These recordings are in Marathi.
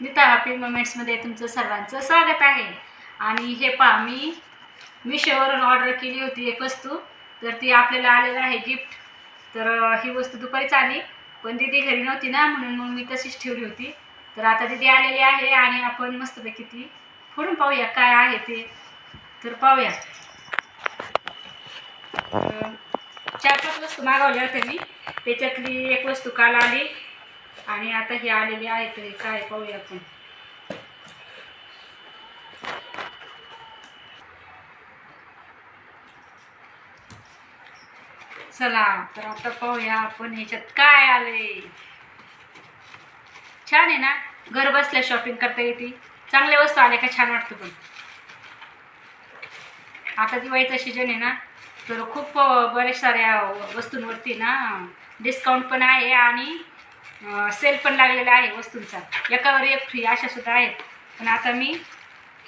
नीता हॅपी मोमेंट्समध्ये तुमचं सर्वांचं स्वागत आहे. आणि हे पहा मी मिशोवरून ऑर्डर केली होती एक वस्तू. तर ती आपल्याला आलेलं आहे गिफ्ट तर ही वस्तू दुपारीच आली. पण दीदी घरी नव्हती ना म्हणून मग मी तशीच ठेवली होती. तर आता दीदी आलेली आहे आणि आपण मस्तपैकी ती फोडून पाहूया काय आहे ते. तर पाहूया. चार पाच वस्तू मागवल्या होत्या मी. त्याच्यातली एक वस्तू काल आली. आणि आता ही आलेली आहे तरी काय पाहूया आपण. चला तर आता पाहूया आपण ह्याच्यात काय आले छान आहे ना? घर बसल्या शॉपिंग करता येते. चांगल्या वस्तू आल्या का छान वाटतं पण. आता दिवाळीचा सीजन आहे ना तर खूप बऱ्याच साऱ्या वस्तूंवरती ना डिस्काउंट पण आहे आणि सेल पण लागलेला आहे वस्तूंचा. एकावर एक फ्री अशा सुद्धा आहेत. पण आता मी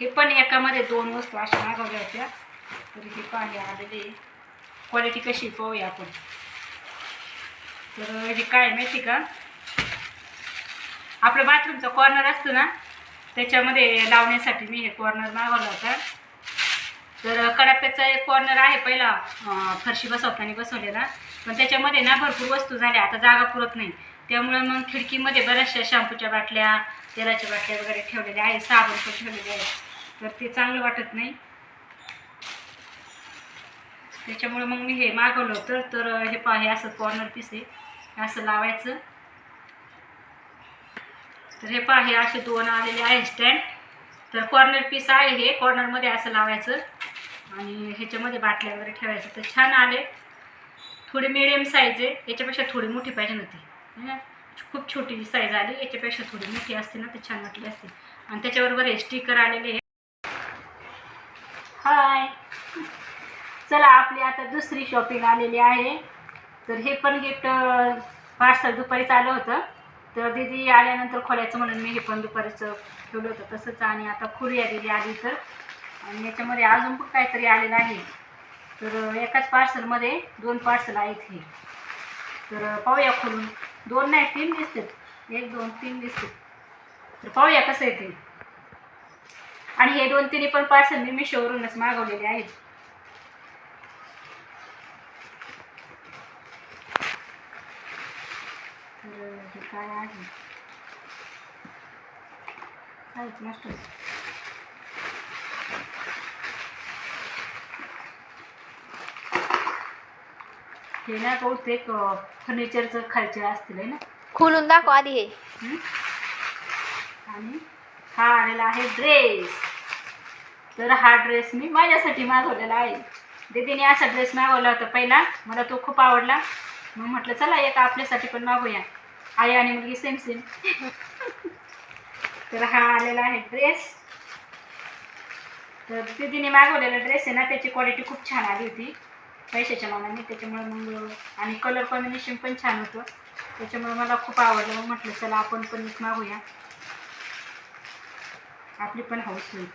हे पण एकामध्ये दोन वस्तू अशा मागवल्या होत्या. तर हे पाहिले आलेले. क्वालिटी कशी पाहूया आपण. तर हे काय आहे माहिती का? आपलं बाथरूमचा कॉर्नर असतो ना त्याच्यामध्ये लावण्यासाठी मी हे कॉर्नर मागवला होता. तर कडाप्याचा एक कॉर्नर आहे पहिला. फरशी बसवताना बसवलेला. पण त्याच्यामध्ये ना भरपूर वस्तू झाल्या. आता जागा पुरत नाही. त्यामुळे मग खिडकीमध्ये बऱ्याचशा शॅम्पूच्या बाटल्या तेलाच्या बाटल्या वगैरे ठेवलेल्या आहेत साबण पण ठेवलेले आहेत. तर ते चांगलं वाटत नाही. त्याच्यामुळे मग मी हे मागवलं होतं. तर हे पा हे असं कॉर्नर पीस आहे. असं लावायचं. तर हे पा हे असे दोन आलेले आहे स्टँड तर कॉर्नर पीस आहे हे. कॉर्नरमध्ये असं लावायचं. आणि ह्याच्यामध्ये बाटल्या वगैरे ठेवायचं. तर छान आले. थोडी मिडियम साईज आहे. याच्यापेक्षा थोडी मोठी पाहिजे होती. ना? खूप छोटी साईज आली याच्यापेक्षा थोडी मोठी असते ना ते छान वाटली असते. आणि त्याच्याबरोबर हे स्टिकर आलेले आहे हाय चला आपली आता दुसरी शॉपिंग आलेली आहे. तर हे पण गिफ्ट पार्सल दुपारीच आलं होतं. तर दीदी आल्यानंतर खोलायचं म्हणून मी हे पण दुपारीचं ठेवलं होतं. तसंच आणि आता खुरी आलेली आली तर. आणि याच्यामध्ये अजून पण काहीतरी आलेलं आहे. तर एकाच पार्सलमध्ये दोन पार्सल आहेत हे. तर पाहूया खोलून दोन नाही तीन दिसतात एक दोन तीन दिसतात तर पाहूया कसं आहे ते. आणि हे दोन तिन्ही पण पार्सल मी मिशोवरूनच मागवलेले आहेत. तर हे काय आहे? काहीच नसतं हे ना बहुतेक फर्निचरचं खालचे असतील आहे ना? खोलून दाखव आधी हे. हं? आणि हा आलेला आहे ड्रेस तर हा ड्रेस मी माझ्यासाठी मागवलेला आहे. दीदीने असा ड्रेस मागवला होता पहिला. मला तो खूप आवडला. मग म्हटलं चला एक आपल्यासाठी पण मागूया. आई आणि मुलगी सेम सेम तर हा आलेला आहे ड्रेस तर दीदीने मागवलेला ड्रेस आहे ना त्याची क्वालिटी खूप छान आली होती. पैशाच्या मानाने त्याच्यामुळे मग आणि कलर कॉम्बिनेशन पण छान होतं. त्याच्यामुळे मला खूप आवडलं. मग म्हटलं चला आपण पण एक मागूया. आपली पण हाऊस होईल.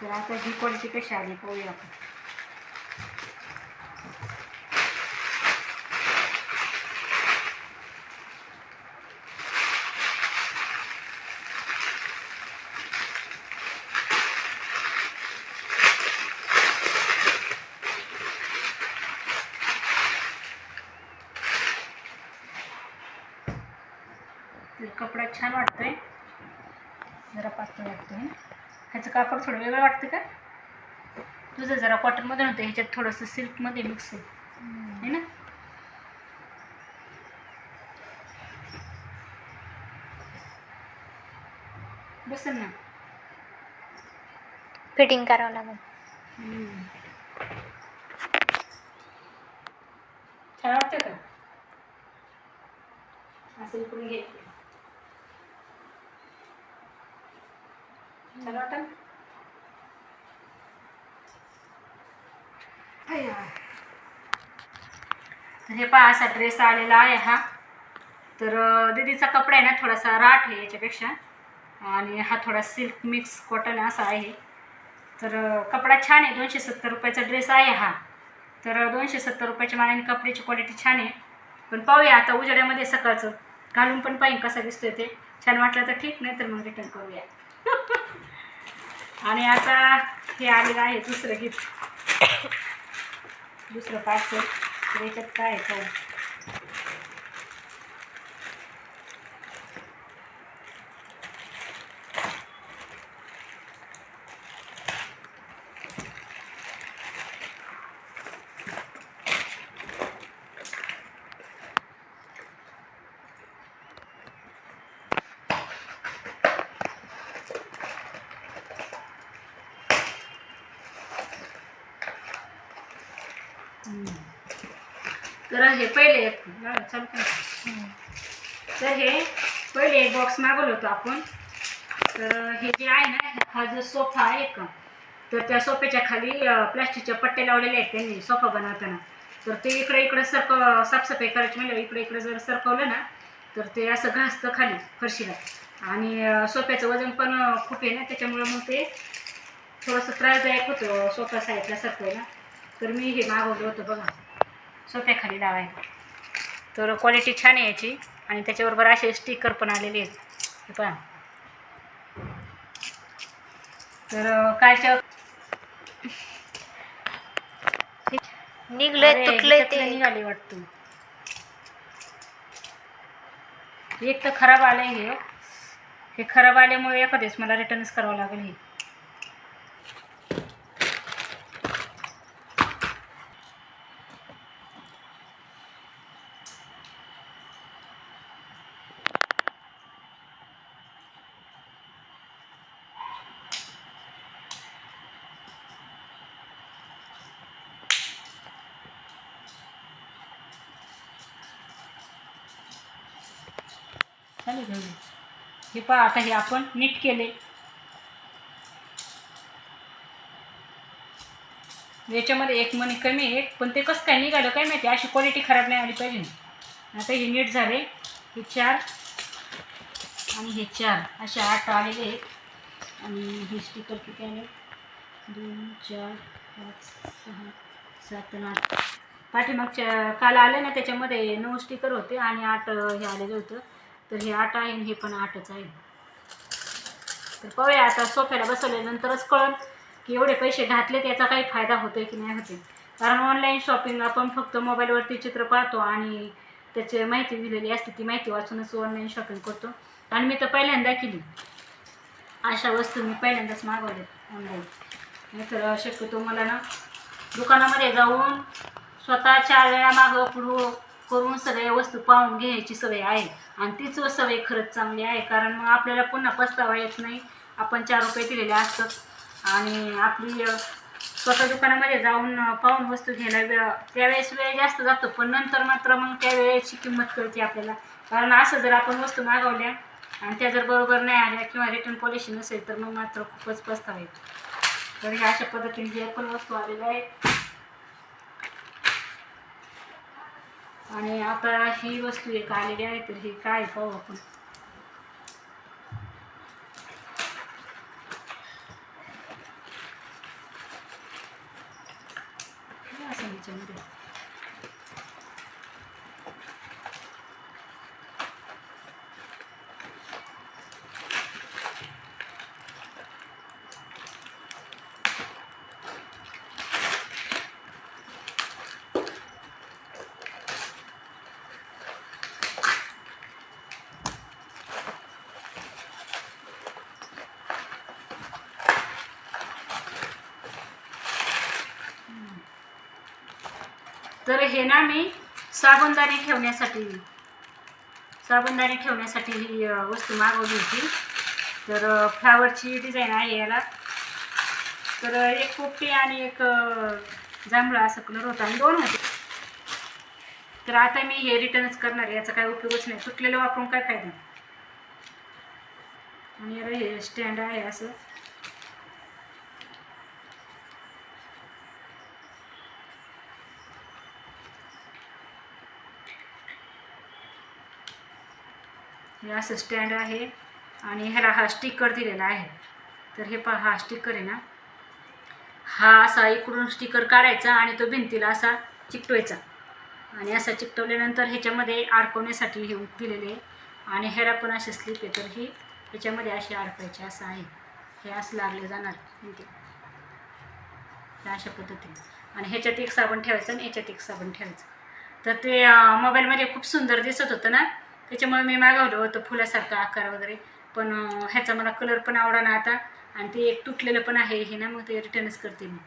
तर आता ही क्वालिटी कशी आली पाहूया आपण. कपडा छान वाटतोय. जरा पातळ वाटतोय. ह्याचं कापड थोडं वेगळं वाटतं का? तुझं जरा कॉटनमध्ये होतं ह्याच्यात थोडंसं सिल्कमध्ये मिक्स आहे. है ना? बसेल ना. फिटिंग करावं लागेल. छान वाटतं का? असं इकडून घे. छान तर हे पहा असा ड्रेस आलेला आहे हा. तर दीदीचा कपडा आहे ना थोडासा राठ आहे याच्यापेक्षा. आणि हा थोडा सिल्क मिक्स कॉटन असा आहे. तर कपडा छान आहे. दोनशे सत्तर रुपयाचा ड्रेस आहे हा. तर दोनशे सत्तर रुपयाच्या मानाने कपड्याची क्वालिटी छान आहे. पण पाहूया आता उजेड्यामध्ये सकाळचं. घालून पण पाहिजे कसा दिसतोय ते. छान वाटलं तर ठीक नाही तर मग रिटर्न करूया. आणि आता हे आलेलं आहे दुसरं गिफ्ट दुसरं पार्सल याच्यात काय आहे? तर हे पहिले एक चालू तर हे पहिले एक बॉक्स मागवलं होतं आपण. तर हे जे आहे ना हा जो सोफा आहे का तर त्या सोफ्याच्या खाली प्लॅस्टिकच्या प्लास्टिकच्या पट्ट्या लावलेल्या आहेत त्यांनी सोफा बनवताना. तर ते इकडे इकडे सरकव साफसफाई करायची म्हणजे इकडे इकडे जर सरकवलं ना तर ते असं घासतं खाली फरशीला. आणि सोफ्याचं वजन पण खूप आहे ना त्याच्यामुळे मग ते थोडंसं त्रासदायक होतं सोफा साईडला सरकवायला. तर मी हे मागवलं होतं बघा. सोफ्याखाली लावायला. तर क्वालिटी छान आहे याची. आणि त्याच्याबरोबर असे स्टिकर पण आलेले आहेत. हे पहा. तर अं, कालच्या निघलंय तुटलंय ते. निघाले वाटतं. एक तर खराब आलंय हे. हे खराब आल्यामुळे एखादेच मला रिटर्नच करावं लागेल हे. चालेल घेऊन हे पहा आता हे आपण नीट केले. याच्यामध्ये एक मणी कमी आहे पण ते कसं काय निघालं काय माहिती? अशी क्वालिटी खराब नाही आली पाहिजे आता हे नीट झाले. हे चार आणि हे चार. असे आठ आलेले आहेत. आणि हे स्टिकर किती आले? दोन चार पाच सहा सात आणि आठ. पाठीमागच्या काल आले ना त्याच्यामध्ये नऊ स्टिकर होते आणि आठ हे आलेलं होतं. तर हे आठ आहे हे पण आठच आहे. तर पाहूया आता सोफ्याला बसवल्यानंतरच कळन की एवढे पैसे घातले त्याचा काही फायदा होतोय की नाही होते कारण ऑनलाईन शॉपिंग आपण फक्त मोबाईलवरती चित्र पाहतो आणि त्याची माहिती दिलेली असते ती माहिती वाचूनच ऑनलाईन शॉपिंग करतो. आणि मी तर पहिल्यांदा केली. अशा वस्तू मी पहिल्यांदाच मागवल्या ऑनलाईन नाहीतर शक्यतो मला ना दुकानामध्ये जाऊन स्वतः चार वेळा मागं पुढं करून सगळ्या वस्तू पाहून घ्यायची सवय आहे. आणि तीच सवय खरंच चांगली आहे कारण मग आपल्याला पुन्हा पस्तावा येत नाही. आपण चार रुपये दिलेले असतात. आणि आपली स्वतः दुकानामध्ये जाऊन पाहून वस्तू घ्यायला वेळ त्यावेळेस वेळ जास्त जातो पण नंतर मात्र मग त्या वेळेची किंमत कळते आपल्याला. कारण असं जर आपण वस्तू मागवल्या आणि त्या जर बरोबर नाही आल्या किंवा रिटर्न पॉलिसी नसेल तर मग मात्र खूपच पस्तावा येतो. तर ह्या अशा पद्धतीने जे पण वस्तू आलेल्या आहेत आणि आता ही वस्तू एक आलेली आहे तर ही काय पाहू आपण काय असेल याच्यामध्ये? तर हे ना मी साबणदाणी ठेवण्यासाठी साबणदाणी ठेवण्यासाठी ही वस्तू मागवली होती. तर फ्लावरची डिझाईन आहे याला. तर एक पोपटी आणि एक जांभळा असा कलर होता आणि दोन होते. तर आता मी हे रिटर्नच करणार आहे याचा काय उपयोगच नाही. तुटलेलं वापरून काय फायदा? आणि याला हे स्टँड आहे असं. हे असं स्टँड आहे आणि ह्याला हा स्टिकर दिलेला आहे. तर हे पहा हा स्टिकर आहे ना. हा असा इकडून स्टिकर काढायचा आणि तो भिंतीला असा चिकटवायचा. आणि असा चिकटवल्यानंतर ह्याच्यामध्ये अडकवण्यासाठी हे दिलेले आहे. आणि ह्याला पण अशी स्लिप आहे तर ही ह्याच्यामध्ये अशी अडकायची असं आहे. हे असं लागले जाणार इथे. अशा पद्धतीने. आणि ह्याच्यात एक साबण ठेवायचं आणि ह्याच्यात एक साबण ठेवायचं. तर ते मोबाईलमध्ये खूप सुंदर दिसत होतं ना. त्याच्यामुळे मी मागवलं होतं फुलासारखा आकार वगैरे. पण ह्याचा मला कलर पण आवडा ना आता. आणि ते एक तुटलेलं पण आहे हे ना मग ते रिटर्नच करते मी.